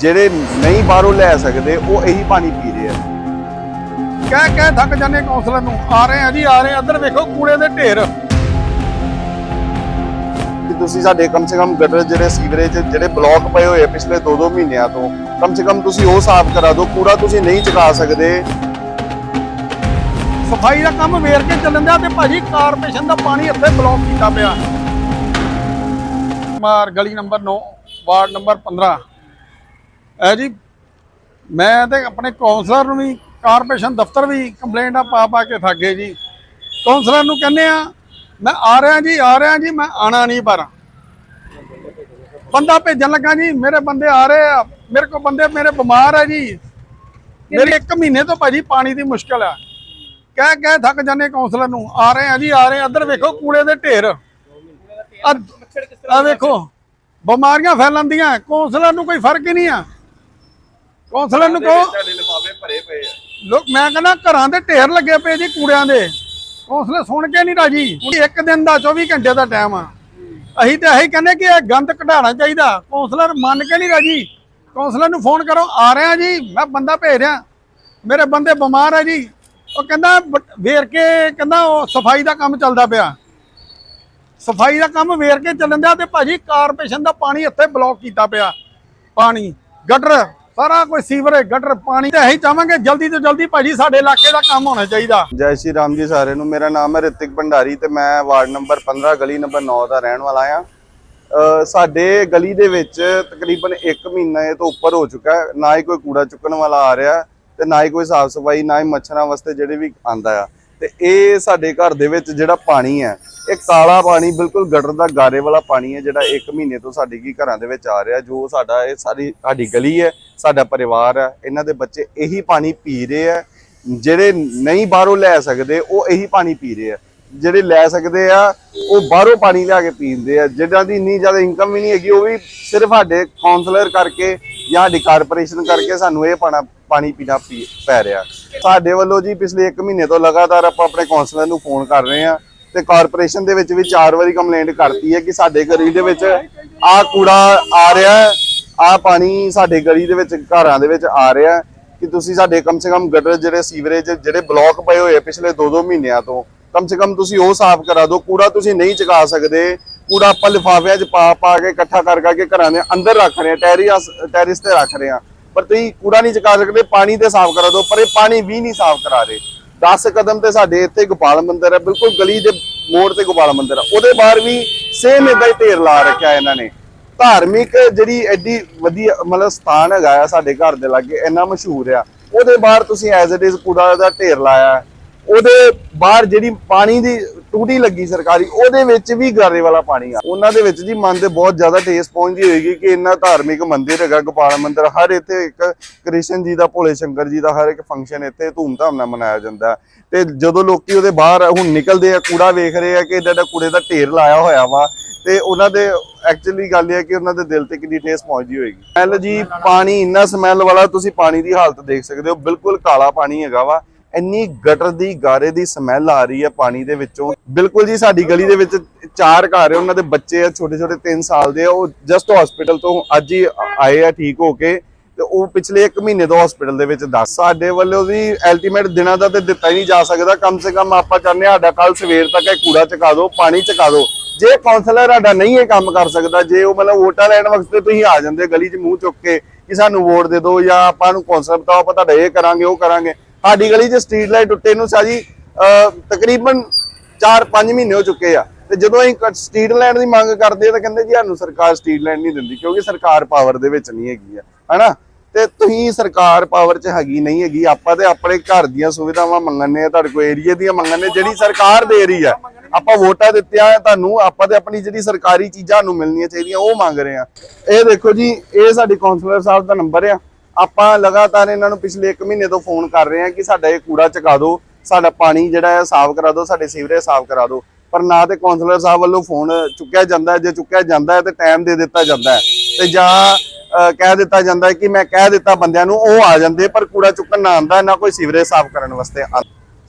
ਜਿਹੜੇ ਨਹੀਂ ਬਾਹਰੋਂ ਲੈ ਸਕਦੇ, ਉਹ ਇਹੀ ਪਾਣੀ ਪੀ ਰਹੇ ਆ। ਕਹਿ ਕਹਿ ਥੱਕ ਜਾਂਦੇ ਕਾਉਂਸਲਰ ਨੂੰ। ਆ ਰਹੇ ਆ ਜੀ, ਆ ਰਹੇ ਆ। ਇੱਧਰ ਵੇਖੋ, ਕੂੜੇ ਦੇ ਢੇਰ। ਕਿ ਤੁਸੀਂ ਸਾਡੇ ਕਮ ਸੇ ਕਮ ਗਟਰ ਜਿਹੜੇ ਸੀਵਰੇਜ ਜਿਹੜੇ ਬਲੌਕ ਪਏ ਹੋਏ ਆ ਪਿਛਲੇ 2-2 ਮਹੀਨਿਆਂ ਤੋਂ, ਕਮ ਸੇ ਕਮ ਤੁਸੀਂ ਉਹ ਸਾਫ਼ ਕਰਾ ਦਿਓ, ਕੂੜਾ ਤੁਸੀਂ ਨਹੀਂ ਚੁਕਾ ਸਕਦੇ। ਸਫ਼ਾਈ ਦਾ ਕੰਮ ਵੇਰ ਕੇ ਚੱਲਣ ਦਿਆ ਤੇ ਭਾਜੀ ਕਾਰਪੋਰੇਸ਼ਨ ਦਾ ਪਾਣੀ ਇੱਥੇ ਬਲੌਕ ਕੀਤਾ ਪਿਆ। ਮਾਰ, ਗਲੀ ਨੰਬਰ 9 ਵਾਰਡ ਨੰਬਰ 15 ਐ ਜੀ, ਮੈਂ ਤੇ ਆਪਣੇ ਕਾਉਂਸਲਰ ਨੂੰ ਵੀ ਕਾਰਪੋਰੇਸ਼ਨ ਦਫ਼ਤਰ ਵੀ ਕੰਪਲੇਂਟਾਂ ਪਾ ਪਾ ਕੇ ਥੱਕ ਗਏ ਜੀ। ਕਾਉਂਸਲਰ ਨੂੰ ਕਹਿੰਦੇ ਆ, ਮੈਂ ਆ ਰਿਹਾ ਜੀ, ਆ ਰਿਹਾ ਜੀ, ਮੈਂ ਆਣਾ ਨਹੀਂ ਪਰ। ਬੰਦਾ ਭੇਜਣ ਲੱਗਾ ਜੀ, ਮੇਰੇ ਬੰਦੇ ਆ ਰਹੇ ਆ, ਮੇਰੇ ਕੋਲ ਬੰਦੇ, ਮੇਰੇ ਬਿਮਾਰ ਆ ਜੀ। ਮੇਰੇ 1 ਮਹੀਨੇ ਤੋਂ ਭਾਜੀ ਪਾਣੀ ਦੀ ਮੁਸ਼ਕਲ ਆ। ਕਹਿ ਕਹਿ ਥੱਕ ਜਾਂਦੇ ਕਾਉਂਸਲਰ ਨੂੰ, ਆ ਰਹੇ ਆ ਜੀ, ਆ ਰਹੇ ਆ। ਇੱਧਰ ਵੇਖੋ ਕੂੜੇ ਦੇ ਢੇਰ। ਆ ਆ ਵੇਖੋ, ਬਿਮਾਰੀਆਂ ਫੈਲਣਦੀਆਂ ਕਾਉਂਸਲਰ ਨੂੰ ਕੋਈ ਫ਼ਰਕ ਹੀ ਨਹੀਂ ਆ। ਕਾਉਂਸਲਰ ਨੂੰ ਕਹੋ। ਸਾਡੇ ਲਿਫਾਫੇ ਭਰੇ ਪਏ ਆ। ਲੋਕ ਮੈਂ ਕਹਿੰਦਾ ਘਰਾਂ ਦੇ ਢੇਰ ਲੱਗੇ ਪਏ ਜੀ ਕੂੜਿਆਂ ਦੇ। ਕਾਉਂਸਲਰ ਸੁਣ ਕੇ ਨਹੀਂ ਰਾਜੀ। ਇੱਕ ਦਿਨ ਦਾ 24 ਘੰਟੇ ਦਾ ਟਾਈਮ ਆ। ਅਸੀਂ ਤੇ ਇਹੀ ਕਹਿੰਦੇ ਕਿ ਇਹ ਗੰਦ ਕਢਾਉਣਾ ਚਾਹੀਦਾ। ਕਾਉਂਸਲਰ ਮੰਨ ਕੇ ਨਹੀਂ ਰਾਜੀ। ਕਾਉਂਸਲਰ ਨੂੰ ਫੋਨ ਕਰੋ। ਆ ਰਿਹਾ ਜੀ। ਮੈਂ ਬੰਦਾ ਭੇਜ ਰਿਹਾ। ਮੇਰੇ ਬੰਦੇ ਬਿਮਾਰ ਆ ਜੀ। ਉਹ ਕਹਿੰਦਾ ਵੇਰ ਕੇ ਕਹਿੰਦਾ ਉਹ ਸਫ਼ਾਈ ਦਾ ਕੰਮ ਚੱਲਦਾ ਪਿਆ। ਸਫ਼ਾਈ ਦਾ ਕੰਮ ਵੇਰ ਕੇ ਚੱਲਣ ਦਿਆ ਤੇ ਭਾਜੀ ਕਾਰਪੋਰੇਸ਼ਨ ਦਾ ਪਾਣੀ ਇੱਥੇ ਬਲੌਕ ਕੀਤਾ ਪਿਆ। ਪਾਣੀ ਗਟਰ ਸਾਰਾ ਕੋਈ ਸੀਵਰੇਜ ਗਟਰ ਪਾਣੀ ਤੇ ਅਸੀਂ ਚਾਹਾਂਗੇ ਜਲਦੀ ਤੋਂ ਜਲਦੀ ਭਾਜੀ ਸਾਡੇ ਇਲਾਕੇ ਦਾ ਕੰਮ ਹੋਣਾ ਚਾਹੀਦਾ। ਜੈ ਸ਼੍ਰੀ ਰਾਮ ਜੀ ਸਾਰਿਆਂ ਨੂੰ। ਮੇਰਾ ਨਾਮ ਹੈ ਰਿਤਿਕ ਭੰਡਾਰੀ ਤੇ ਮੈਂ ਵਾਰਡ ਨੰਬਰ 15 ਗਲੀ ਨੰਬਰ 9 ਦਾ ਰਹਿਣ ਵਾਲਾ ਆ ਸਾਡੇ ਗਲੀ ਦੇ ਵਿੱਚ ਤਕਰੀਬਨ 1 ਮਹੀਨਾ ਤੋਂ ਉੱਪਰ ਹੋ ਚੁੱਕਾ ਹੈ। ਨਾ ਹੀ ਕੋਈ ਕੂੜਾ ਚੁੱਕਣ ਵਾਲਾ ਆ ਰਿਹਾ ਤੇ ਨਾ ਹੀ ਕੋਈ ਸਾਫ਼ ਸਫ਼ਾਈ, ਨਾ ਹੀ ਮੱਛਰਾਂ ਵਾਸਤੇ ਜਿਹੜੇ ਵੀ ਆਂਦਾ ਆ। ਤੇ ਇਹ ਸਾਡੇ ਘਰ ਦੇ ਵਿੱਚ ਜਿਹੜਾ ਪਾਣੀ ਹੈ, ਇਹ ਕਾਲਾ ਪਾਣੀ ਬਿਲਕੁਲ ਗਟਰ ਦਾ ਗਾਰੇ ਵਾਲਾ ਪਾਣੀ ਹੈ, ਜਿਹੜਾ 1 ਮਹੀਨੇ ਤੋਂ ਸਾਡੇ ਕੀ ਘਰਾਂ ਦੇ ਵਿੱਚ ਆ ਰਿਹਾ, ਜੋ ਸਾਡਾ ਇਹ ਸਾਰੀ ਸਾਡੀ ਗਲੀ ਹੈ, ਸਾਡਾ ਪਰਿਵਾਰ ਹੈ, ਇਹਨਾਂ ਦੇ ਬੱਚੇ ਇਹੀ ਪਾਣੀ ਪੀ ਰਹੇ ਆ ਜਿਹੜੇ ਨਹੀਂ ਬਾਹਰੋਂ ਲੈ ਸਕਦੇ ਉਹ ਇਹੀ ਪਾਣੀ ਪੀ ਰਹੇ ਆ ਜਿਹੜੇ ਲੈ ਸਕਦੇ ਆ, ਉਹ ਬਾਹਰੋਂ ਪਾਣੀ ਲਿਆ ਕੇ ਪੀਂਦੇ ਆ। ਜਿਹਨਾਂ ਦੀ ਇੰਨੀ ਜ਼ਿਆਦਾ ਇਨਕਮ ਵੀ ਨਹੀਂ ਹੈਗੀ, ਉਹ ਵੀ ਸਿਰਫ ਸਾਡੇ ਕਾਉਂਸਲਰ ਕਰਕੇ ਜਾਂ ਸਾਡੀ ਕਾਰਪੋਰੇਸ਼ਨ ਕਰਕੇ ਸਾਨੂੰ ਇਹ ਪਾਣਾ, ਪਾਣੀ ਪੀਣਾ ਪੀ- ਪੈ ਰਿਹਾ। ਸਾਡੇ ਵੱਲੋਂ ਜੀ ਪਿਛਲੇ 1 ਮਹੀਨੇ ਤੋਂ ਲਗਾਤਾਰ ਆਪਾਂ ਆਪਣੇ ਕਾਉਂਸਲਰ ਨੂੰ ਫੋਨ ਕਰ ਰਹੇ ਆ ਤੇ ਕਾਰਪੋਰੇਸ਼ਨ ਦੇ ਵਿੱਚ ਵੀ ਚਾਰ ਵਾਰੀ ਕੰਪਲੇਂਟ ਕਰਤੀ ਹੈ ਕਿ ਸਾਡੇ ਗਲੀ ਦੇ ਵਿੱਚ ਆ ਕੂੜਾ ਆ ਰਿਹਾ ਹੈ, ਆ ਪਾਣੀ ਸਾਡੇ ਗਲੀ ਦੇ ਵਿੱਚ, ਘਰਾਂ ਦੇ ਵਿੱਚ ਆ ਰਿਹਾ ਕਿ ਤੁਸੀਂ ਸਾਡੇ ਕਮ ਸੇ ਕਮ ਗਟਰ ਜਿਹੜੇ ਸੀਵਰੇਜ ਜਿਹੜੇ ਬਲੌਕ ਪਏ ਹੋਏ ਪਿਛਲੇ 2-2 ਮਹੀਨਿਆਂ ਤੋਂ ਕਮ ਸੇ ਕਮ ਤੁਸੀਂ ਉਹ ਸਾਫ਼ ਕਰਾ ਦਿਓ, ਕੂੜਾ ਤੁਸੀਂ ਨਹੀਂ ਚੁਕਾ ਸਕਦੇ। ਕੂੜਾ ਆਪਾਂ ਲਿਫਾਫਿਆਂ 'ਚ ਪਾ ਪਾ ਕੇ ਇਕੱਠਾ ਕਰ ਕਰਕੇ ਘਰਾਂ ਦੇ ਅੰਦਰ ਰੱਖ ਰਹੇ ਆ ਟੈਰੀਸ ਟੈਰਿਸ ਤੇ ਰੱਖ ਰਹੇ ਆ ਪਰ ਤੁਸੀਂ ਕੂੜਾ ਨਹੀਂ ਚੁਕਾ ਸਕਦੇ, ਪਾਣੀ ਤੇ ਸਾਫ਼ ਕਰਾ ਦਿਓ, ਪਰ ਇਹ ਪਾਣੀ ਵੀ ਨਹੀਂ ਸਾਫ਼ ਕਰਾ ਰਹੇ। 10 ਕਦਮ ਤੇ ਸਾਡੇ ਇੱਥੇ ਗੋਪਾਲ ਮੰਦਿਰ ਹੈ, ਬਿਲਕੁਲ ਗਲੀ ਦੇ ਮੋੜ ਤੇ ਗੋਪਾਲ ਮੰਦਿਰ ਹੈ। ਉਹਦੇ ਬਾਹਰ ਵੀ ਸੇਮ ਇਦਾਂ ਹੀ ਢੇਰ ਲਾ ਰੱਖਿਆ ਇਹਨਾਂ ਨੇ। ਧਾਰਮਿਕ ਜਿਹੜੀ ਐਡੀ ਵਧੀਆ ਮਤਲਬ ਸਥਾਨ ਹੈਗਾ ਆ ਸਾਡੇ ਘਰ ਦੇ ਲਾਗੇ, ਇੰਨਾ ਮਸ਼ਹੂਰ ਆ। ਉਹਦੇ ਬਾਹਰ ਤੁਸੀਂ ਐਜ਼ ਇਟ ਇਜ਼ ਕੂੜਾ ਦਾ ਢੇਰ ਲਾਇਆ ਉਹਦੇ ਬਾਹਰ ਜਿਹੜੀ ਪਾਣੀ ਦੀ ਟੂਟੀ ਲੱਗੀ ਸਰਕਾਰੀ, ਉਹਦੇ ਵਿੱਚ ਵੀ ਗਾਰੇ ਵਾਲਾ ਪਾਣੀ ਆ। ਉਹਨਾਂ ਦੇ ਵਿੱਚ ਜੀ ਮਨ ਤੇ ਬਹੁਤ ਜ਼ਿਆਦਾ ਠੇਸ ਪਹੁੰਚਦੀ ਹੋਏਗੀ ਕਿ ਇੰਨਾ ਧਾਰਮਿਕ ਮੰਦਿਰ ਹੈਗਾ, ਗੋਪਾਲ ਮੰਦਿਰ। ਹਰ ਇੱਥੇ ਇੱਕ ਕ੍ਰਿਸ਼ਨ ਜੀ ਦਾ, ਭੋਲੇ ਸ਼ੰਕਰ ਜੀ ਦਾ ਹਰ ਇੱਕ ਫੰਕਸ਼ਨ ਇੱਥੇ ਧੂਮਧਾਮ ਨਾਲ ਮਨਾਇਆ ਜਾਂਦਾ। ਤੇ ਜਦੋਂ ਲੋਕੀ ਉਹਦੇ ਬਾਹਰ ਹੁਣ ਨਿਕਲਦੇ ਆ, ਕੂੜਾ ਵੇਖ ਰਹੇ ਆ ਕਿ ਏਡਾ ਏਡਾ ਕੂੜੇ ਦਾ ਢੇਰ ਲਾਇਆ ਹੋਇਆ ਵਾ, ਤੇ ਉਹਨਾਂ ਦੇ ਐਕਚੁਅਲੀ ਗੱਲ ਇਹ ਹੈ ਕਿ ਉਹਨਾਂ ਦੇ ਦਿਲ ਤੇ ਕਿੰਨੀ ਠੇਸ ਪਹੁੰਚਦੀ ਹੋਏਗੀ। ਸਮੈਲ ਜੀ, ਪਾਣੀ, ਇੰਨਾ ਸਮੈਲ ਵਾਲਾ ਤੁਸੀਂ ਪਾਣੀ ਦੀ ਹਾਲਤ ਦੇਖ ਸਕਦੇ ਹੋ, ਬਿਲਕੁਲ ਕਾਲਾ ਪਾਣੀ ਹੈਗਾ ਵਾ। ਇੰਨੀ ਗਟਰ ਦੀ, ਗਾਰੇ ਦੀ ਸਮੈਲ ਆ ਰਹੀ ਹੈ ਪਾਣੀ ਦੇ ਵਿੱਚੋਂ। ਬਿਲਕੁਲ ਜੀ, ਸਾਡੀ ਗਲੀ ਦੇ ਵਿੱਚ ਚਾਰ ਘਰ ਹੈ, ਉਹਨਾਂ ਦੇ ਬੱਚੇ ਆ ਛੋਟੇ ਛੋਟੇ 3 ਸਾਲ ਦੇ ਆ। ਉਹ ਜਸਟ ਹਸਪੀਟਲ ਤੋਂ ਅੱਜ ਹੀ ਆਏ ਆ, ਠੀਕ ਹੋ ਕੇ। ਤੇ ਉਹ ਪਿਛਲੇ 1 ਮਹੀਨੇ ਤੋਂ ਹਸਪੀਟਲ ਦੇ ਵਿੱਚ ਦੱਸ। ਸਾਡੇ ਵੱਲੋਂ ਵੀ ਅਲਟੀਮੇਟ ਦਿਨਾਂ ਦਾ ਤੇ ਦਿੱਤਾ ਹੀ ਨਹੀਂ ਜਾ ਸਕਦਾ। ਕਮ ਸੇ ਕਮ ਆਪਾਂ ਚਾਹੁੰਦੇ ਹਾਂ ਸਾਡਾ ਕੱਲ ਸਵੇਰ ਤੱਕ ਇਹ ਕੂੜਾ ਚਕਾ ਦਿਓ ਪਾਣੀ ਚਕਾ ਦਿਓ ਜੇ ਕਾਉਂਸਲਰ ਸਾਡਾ ਨਹੀਂ ਇਹ ਕੰਮ ਕਰ ਸਕਦਾ, ਜੇ ਉਹ ਮਤਲਬ ਵੋਟਾਂ ਲੈਣ ਵਕਤ ਤੇ ਤੁਸੀਂ ਆ ਜਾਂਦੇ ਗਲੀ 'ਚ ਮੂੰਹ ਚੁੱਕ ਕੇ ਕਿ ਸਾਨੂੰ ਵੋਟ ਦੇ ਦਿਓ ਜਾਂ ਆਪਾਂ ਨੂੰ ਕਾਉਂਸਲਰ ਬਤਾਓ ਆਪਾਂ ਤੁਹਾਡਾ ਇਹ ਕਰਾਂਗੇ, ਉਹ ਕਰਾਂਗੇ। ਸਾਡੀ ਗਲੀ 'ਚ ਸਟਰੀਟ ਲਾਈਟ ਟੁੱਟੇ ਨੂੰ ਸਾਜੀ ਅਹ, ਤਕਰੀਬਨ 4-5 ਮਹੀਨੇ ਹੋ ਚੁੱਕੇ ਆ। ਤੇ ਜਦੋਂ ਅਸੀਂ ਸਟਰੀਟ ਲਾਈਟ ਦੀ ਮੰਗ ਕਰਦੇ ਆ ਤਾਂ ਕਹਿੰਦੇ ਜੀ ਸਾਨੂੰ ਸਰਕਾਰ ਸਟਰੀਟ ਲਾਈਟ ਨਹੀਂ ਦਿੰਦੀ ਕਿਉਂਕਿ ਸਰਕਾਰ ਪਾਵਰ ਦੇ ਵਿੱਚ ਨਹੀਂ ਹੈਗੀ ਆ ਹਨਾ? ਤੇ ਤੁਸੀਂ ਸਰਕਾਰ ਪਾਵਰ 'ਚ ਹੈਗੀ ਨਹੀਂ ਹੈਗੀ ਆਪਾਂ ਤੇ ਆਪਣੇ ਘਰ ਦੀਆਂ ਸੁਵਿਧਾਵਾਂ ਮੰਗਣੇ ਆ ਤੁਹਾਡੇ ਕੋਲ ਏਰੀਆ ਦੀਆਂ ਮੰਗਣੇ ਜਿਹੜੀ ਸਰਕਾਰ ਦੇ ਰਹੀ ਆ। ਆਪਾਂ ਵੋਟਾਂ ਦਿੱਤੀਆਂ ਆ ਤੁਹਾਨੂੰ ਆਪਾਂ ਤੇ ਆਪਣੀ ਜਿਹੜੀ ਸਰਕਾਰੀ ਚੀਜ਼ਾਂ ਨੂੰ ਮਿਲਣੀਆਂ ਚਾਹੀਦੀਆਂ ਉਹ ਮੰਗ ਰਹੇ ਆ। ਇਹ ਦੇਖੋ ਜੀ ਇਹ ਸਾਡੇ ਕਾਉਂਸਲਰ ਸਾਹਿਬ ਦਾ ਨੰਬਰ ਆ। ਆਪਾਂ ਲਗਾਤਾਰ ਇਹਨਾਂ ਨੂੰ ਪਿਛਲੇ 1 ਮਹੀਨੇ ਤੋਂ ਫੋਨ ਕਰ ਰਹੇ ਹਾਂ ਕਿ ਸਾਡਾ ਇਹ ਕੂੜਾ ਚੁਕਾ ਦਿਓ, ਸਾਡਾ ਪਾਣੀ ਜਿਹੜਾ ਹੈ ਸਾਫ਼ ਕਰਾ ਦਿਓ, ਸਾਡੇ ਸੀਵਰੇਜ ਸਾਫ਼ ਕਰਾ ਦਿਓ। ਪਰ ਨਾ ਤੇ ਕਾਉਂਸਲਰ ਸਾਹਿਬ ਵੱਲੋਂ ਫੋਨ ਚੁੱਕਿਆ ਜਾਂਦਾ ਜੇ ਚੁੱਕਿਆ ਜਾਂਦਾ ਹੈ ਤੇ ਟਾਈਮ ਦੇ ਦਿੱਤਾ ਜਾਂਦਾ ਹੈ। ਤੇ ਜਾਂ ਕਹਿ ਦਿੱਤਾ ਜਾਂਦਾ ਕਿ ਮੈਂ ਕਹਿ ਦਿੱਤਾ ਬੰਦਿਆਂ ਨੂੰ, ਉਹ ਆ ਜਾਂਦੇ, ਪਰ ਕੂੜਾ ਚੁੱਕਣ ਨਾ ਆਂਦਾ ਨਾ ਕੋਈ ਸੀਵਰੇਜ ਸਾਫ਼ ਕਰਨ ਵਾਸਤੇ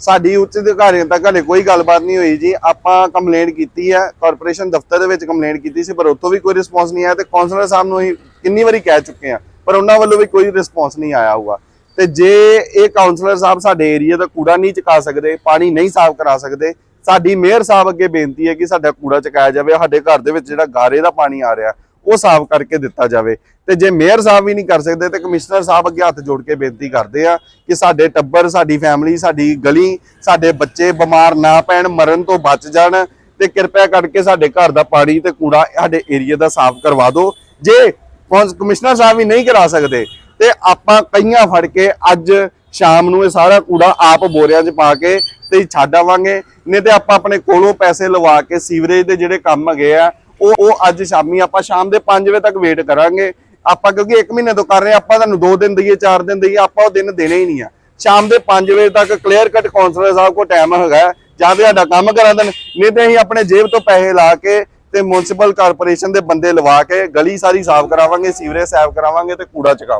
ਸਾਡੀ ਉੱਚ ਅਧਿਕਾਰੀਆਂ ਤੱਕ ਹਲੇ ਕੋਈ ਗੱਲਬਾਤ ਨਹੀਂ ਹੋਈ ਜੀ। ਆਪਾਂ ਕੰਪਲੇਂਟ ਕੀਤੀ ਹੈ ਕਾਰਪੋਰੇਸ਼ਨ ਦਫ਼ਤਰ ਦੇ ਵਿੱਚ ਕੰਪਲੇਂਟ ਕੀਤੀ ਸੀ, ਪਰ ਉੱਥੋਂ ਵੀ ਕੋਈ ਰਿਸਪੌਂਸ ਨਹੀਂ ਆਇਆ ਤੇ ਕਾਉਂਸਲਰ ਸਾਹਿਬ ਨੂੰ ਅਸੀਂ ਕਿੰਨੀ ਵਾਰੀ ਕਹਿ ਚੁੱਕੇ ਆ ਪਰ ਉਹਨਾਂ ਵੱਲੋਂ ਵੀ ਕੋਈ ਰਿਸਪੌਂਸ ਨਹੀਂ ਆਇਆ ਹੋਊਗਾ। ਤੇ ਜੇ ਇਹ ਕਾਉਂਸਲਰ ਸਾਹਿਬ ਸਾਡੇ ਏਰੀਆ ਦਾ ਕੂੜਾ ਨਹੀਂ ਚੁਕਾ ਸਕਦੇ, ਪਾਣੀ ਨਹੀਂ ਸਾਫ਼ ਕਰਾ ਸਕਦੇ, ਸਾਡੀ ਮੇਅਰ ਸਾਹਿਬ ਅੱਗੇ ਬੇਨਤੀ ਹੈ ਕਿ ਸਾਡਾ ਕੂੜਾ ਚੁਕਾਇਆ ਜਾਵੇ, ਸਾਡੇ ਘਰ ਦੇ ਵਿੱਚ ਜਿਹੜਾ ਗਾਰੇ ਦਾ ਪਾਣੀ ਆ ਰਿਹਾ, ਉਹ ਸਾਫ਼ ਕਰਕੇ ਦਿੱਤਾ ਜਾਵੇ। ਤੇ ਜੇ ਮੇਅਰ ਸਾਹਿਬ ਵੀ ਨਹੀਂ ਕਰ ਸਕਦੇ, ਤੇ ਕਮਿਸ਼ਨਰ ਸਾਹਿਬ ਅੱਗੇ ਹੱਥ ਜੋੜ ਕੇ ਬੇਨਤੀ ਕਰਦੇ ਆ ਕਿ ਸਾਡੇ ਟੱਬਰ, ਸਾਡੀ ਫੈਮਿਲੀ ਸਾਡੀ ਗਲੀ, ਸਾਡੇ ਬੱਚੇ ਬਿਮਾਰ ਨਾ ਪੈਣ, ਮਰਨ ਤੋਂ ਬਚ ਜਾਣ, ਤੇ ਕਿਰਪਾ ਕਰਕੇ ਸਾਡੇ ਘਰ ਦਾ ਪਾਣੀ ਤੇ ਕੂੜਾ ਸਾਡੇ ਏਰੀਆ ਦਾ ਸਾਫ਼ ਕਰਵਾ ਦਿਓ। ਜੇ ਕਮਿਸ਼ਨਰ ਸਾਹਿਬ ਵੀ ਨਹੀਂ ਕਰਾ ਸਕਦੇ। ਤੇ ਆਪਾਂ ਕਈਆਂ ਫੜ ਕੇ ਅੱਜ ਸ਼ਾਮ ਨੂੰ ਇਹ ਸਾਰਾ ਕੂੜਾ ਆਪ ਬੋਰਿਆਂ 'ਚ ਪਾ ਕੇ ਤੇ ਛੱਡ ਆਵਾਂਗੇ ਨਹੀਂ ਤੇ ਆਪਾਂ ਆਪਣੇ ਕੋਲੋਂ ਪੈਸੇ ਲਵਾ ਕੇ ਸੀਵਰੇਜ ਦੇ ਜਿਹੜੇ ਕੰਮ ਹੈਗੇ ਆ ਉਹ ਉਹ ਅੱਜ ਸ਼ਾਮੀ ਆਪਾਂ ਸ਼ਾਮ ਦੇ 5 ਵਜੇ ਤੱਕ ਵੇਟ ਕਰਾਂਗੇ। ਆਪਾਂ ਕਿਉਂਕਿ 1 ਮਹੀਨੇ ਤੋਂ ਕਰ ਰਹੇ ਹਾਂ, ਆਪਾਂ ਤੁਹਾਨੂੰ 2 ਦਿਨ ਦਈਏ 4 ਦਿਨ ਦਈਏ ਆਪਾਂ ਉਹ ਦਿਨ ਦੇਣੇ ਹੀ ਨਹੀਂ ਆ। ਸ਼ਾਮ ਦੇ 5 ਵਜੇ ਤੱਕ ਕਲੀਅਰ ਕੱਟ ਕਾਉਂਸਲਰ ਸਾਹਿਬ ਕੋਲ ਟਾਈਮ ਹੈਗਾ ਜਾਂ ਤੇ ਸਾਡਾ ਕੰਮ ਕਰਾ ਦੇਣ। ਨਹੀਂ ਤੇ ਅਸੀਂ ਆਪਣੇ ਜੇਬ ਤੋਂ ਪੈਸੇ ਲਾ ਕੇ ਤੇ ਮਿਊਨਿਸਪਲ ਕਾਰਪੋਰੇਸ਼ਨ ਦੇ ਬੰਦੇ ਲਵਾ ਕੇ ਗਲੀ ਸਾਰੀ ਸਾਫ਼ ਕਰਾਵਾਂਗੇ, ਸੀਵਰੇਜ ਸਾਫ਼ ਕਰਾਵਾਂਗੇ ਤੇ ਕੂੜਾ ਚੁਕਾਵਾਂਗੇ।